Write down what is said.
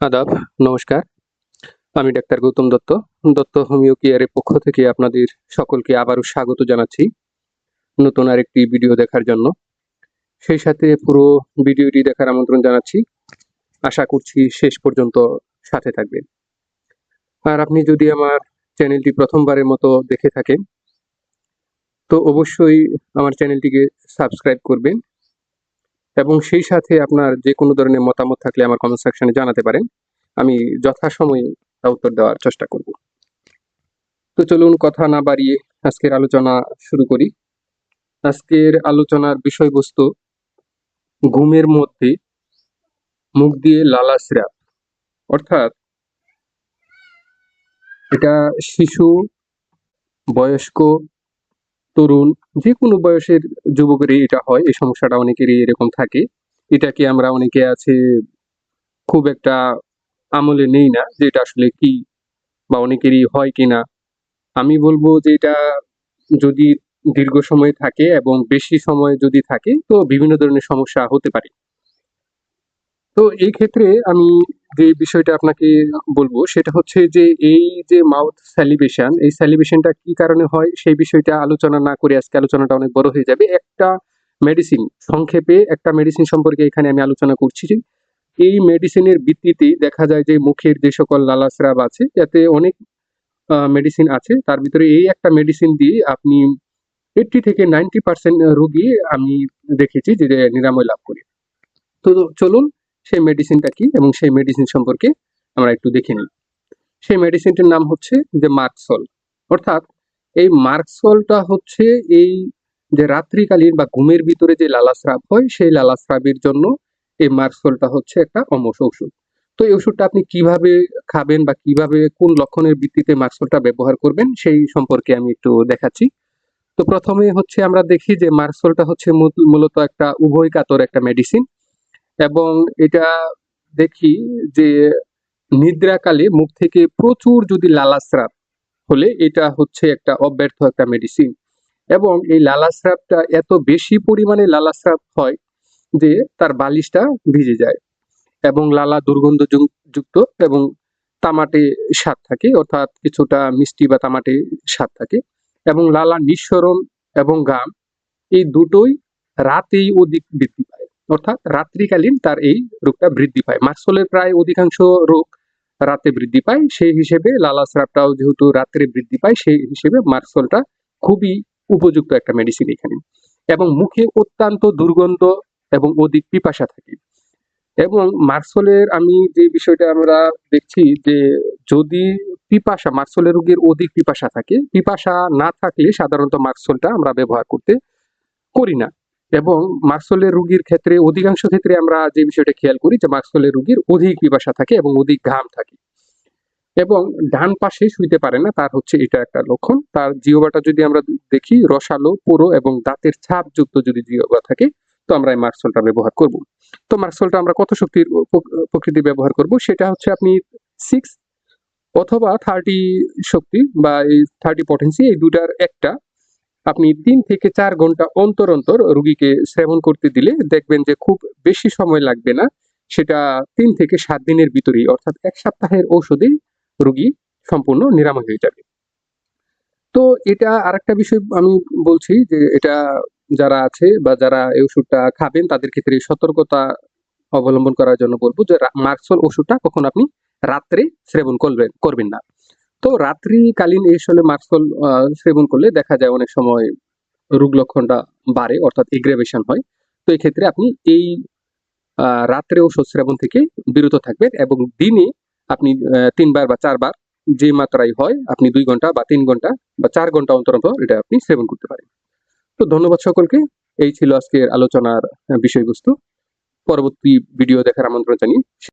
আদাব, নমস্কার। আমি ডাক্তার গৌতম দত্ত। দত্ত হোমিও কেয়ারের পক্ষ থেকে আপনাদের সকলকে আবারও স্বাগত জানাচ্ছি নতুন আরেকটি ভিডিও দেখার জন্য। সেই সাথে পুরো ভিডিওটি দেখার আমন্ত্রণ জানাচ্ছি। আশা করছি শেষ পর্যন্ত সাথে থাকবেন। আর আপনি যদি আমার চ্যানেলটি প্রথমবারের মতো দেখে থাকেন, তো অবশ্যই আমার চ্যানেলটিকে সাবস্ক্রাইব করবেন। এবং সেই সাথে আপনার যে কোনো ধরনের মতামত থাকলে আমার কমেন্ট সেকশনে জানাতে পারেন। আমি যথাসময়ে তা উত্তর দেওয়ার চেষ্টা করব। তো চলুন কথা না বাড়িয়ে আজকের আলোচনা শুরু করি। আজকের আলোচনার বিষয়বস্তু, ঘুমের মধ্যে মুখ দিয়ে লালা স্রাব অর্থাৎ এটা শিশু, বয়স্ক তরুণ যে কোনো বয়সের যুবকেরই এটা হয়, এই সমস্যাটা অনেকেরই এরকম থাকে। এটাকে আমরা অনেকে আছে খুব একটা আমলে নেই না যে এটা আসলে কি বা অনেকেরই হয় কিনা। আমি বলব যে এটা যদি দীর্ঘ সময় থাকে এবং বেশি সময় যদি থাকে, তো বিভিন্ন ধরনের সমস্যা হতে পারে। তো এই ক্ষেত্রে আমি যে বিষয়টা আপনাকে বলব, সেটা হচ্ছে যে এই যে মাউথ স্যালিভেশন, এই স্যালিভেশনটা কি কারণে হয়, সেই বিষয়টা আলোচনা না করে আজকে আলোচনাটা অনেক বড় হয়ে যাবে। একটা মেডিসিন সংক্ষেপে একটা মেডিসিন সম্পর্কে এখানে আমি আলোচনা করছি এই মেডিসিনের ভিত্তিতে দেখা যায় যে মুখের যে সকল লালাস্রাব আছে, যাতে অনেক মেডিসিন আছে, তার ভিতরে এই একটা মেডিসিন দিয়ে আপনি এইটটি থেকে নাইনটি পার্সেন্ট রোগী আমি দেখেছি যে নিরাময় লাভ করে। তো চলুন সেই মেডিসিনটা কি এবং সেই মেডিসিন সম্পর্কে আমরা একটু দেখে নিই। সেই মেডিসিনটির নাম হচ্ছে যে মার্কসল অর্থাৎ এই মার্কসলটা হচ্ছে এই যে রাত্রিকালীন বা ঘুমের ভিতরে যে লালাস্রাব হয়, সেই লালাস্রাবের জন্য এই মার্কসলটা হচ্ছে একটা অমস ওষুধ তো এই ওষুধটা আপনি কীভাবে খাবেন বা কীভাবে কোন লক্ষণের ভিত্তিতে মার্কসলটা ব্যবহার করবেন, সেই সম্পর্কে আমি একটু দেখাচ্ছি। তো প্রথমে হচ্ছে আমরা দেখি যে মার্কসলটা হচ্ছে মূলত একটা উভয় কাতর একটা মেডিসিন এবং এটা দেখি যে নিদ্রাকালে মুখ থেকে প্রচুর যদি লালাস্রাব হলে এটা হচ্ছে একটা অব্যর্থ একটা মেডিসিন এবং এই লালাস্রাবটা এত বেশি পরিমাণে লালাস্রাব হয় যে তার বালিশটা ভিজে যায় এবং লালা দুর্গন্ধ যুক্ত এবং তামাটে স্বাদ থাকে, অর্থাৎ কিছুটা মিষ্টি বা তামাটে স্বাদ থাকে এবং লালা নিঃসরণ এবং গাম এই দুটোই রাতেই অধিক বৃদ্ধি পায়। অর্থাৎ রাত্রিকালীন তার এই রোগটা বৃদ্ধি পায়। মার্সলের প্রায় অধিকাংশ রোগ রাতে বৃদ্ধি পায়। সেই হিসেবে লালা স্রাবটাও যেহেতু রাত্রে বৃদ্ধি পায়, সেই হিসেবে মার্সলটা খুবই উপযুক্ত একটা মেডিসিন এখানে। এবং মুখে অত্যন্ত দুর্গন্ধ এবং অধিক পিপাসা থাকে। এবং মার্সলের আমি যে বিষয়টা আমরা দেখছি যে যদি পিপাসা মার্সলের রোগীর অধিক পিপাসা থাকে, পিপাসা না থাকলে সাধারণত মার্সলটা আমরা ব্যবহার করতে করি না। এবং মার্সলের রোগীর ক্ষেত্রে অধিকাংশ ক্ষেত্রে আমরা যে বিষয়টা খেয়াল করি যে মার্সলের রোগীর অধিক পিপাসা থাকে এবং অধিক ঘাম থাকে। এবং ডান পাশে শুইতে পারে না, তার হচ্ছে এটা একটা লক্ষণ। তার জিওবাটা যদি আমরা দেখি, রসালো পুরো এবং দাঁতের ছাপ যুক্ত যদি জিওবা থাকে, তো আমরা এই মার্সলটা ব্যবহার করব। তো মার্সলটা আমরা কত শক্তির প্রকৃতি ব্যবহার করব? সেটা হচ্ছে আপনি সিক্স অথবা থার্টি শক্তি বা এই থার্টি পটেন্সি এই দুটার একটা আপনি তিন থেকে চার ঘণ্টা অন্তর অন্তর রুগীকে সেবন করতে দিলে দেখবেন যে খুব বেশি সময় লাগবে না। সেটা তিন থেকে সাত দিনের ভিতরেই, অর্থাৎ এক সপ্তাহের ঔষধেই রুগী সম্পূর্ণ নিরাময় হয়ে যাবে। তো এটা আরেকটা বিষয় আমি বলছি যে এটা যারা আছে বা যারা এই ওষুধটা খাবেন, তাদের ক্ষেত্রে সতর্কতা অবলম্বন করার জন্য বলব যে মার্কসল ওষুধটা কখন আপনি রাত্রে সেবন করবেন করবেন না। তো রাত্রিকালীন এই সময় মার্কসল সেবন করলে দেখা যায় অনেক সময় রোগ লক্ষণটা বাড়ে, অর্থাৎ এগ্রেভেশন হয়। তো এই ক্ষেত্রে আপনি এই রাত্রে ওষুধ সেবন থেকে বিরত থাকবেন এবং দিনে আপনি তিনবার বা চারবার যে মাত্রায় হয়, আপনি দুই ঘণ্টা বা তিন ঘণ্টা বা চার ঘণ্টা অন্তর অন্তর এটা আপনি সেবন করতে পারেন। তো ধন্যবাদ সকলকে। এই ছিল আজকের আলোচনার বিষয়বস্তু। পরবর্তী ভিডিও দেখার আমন্ত্রণ জানিয়ে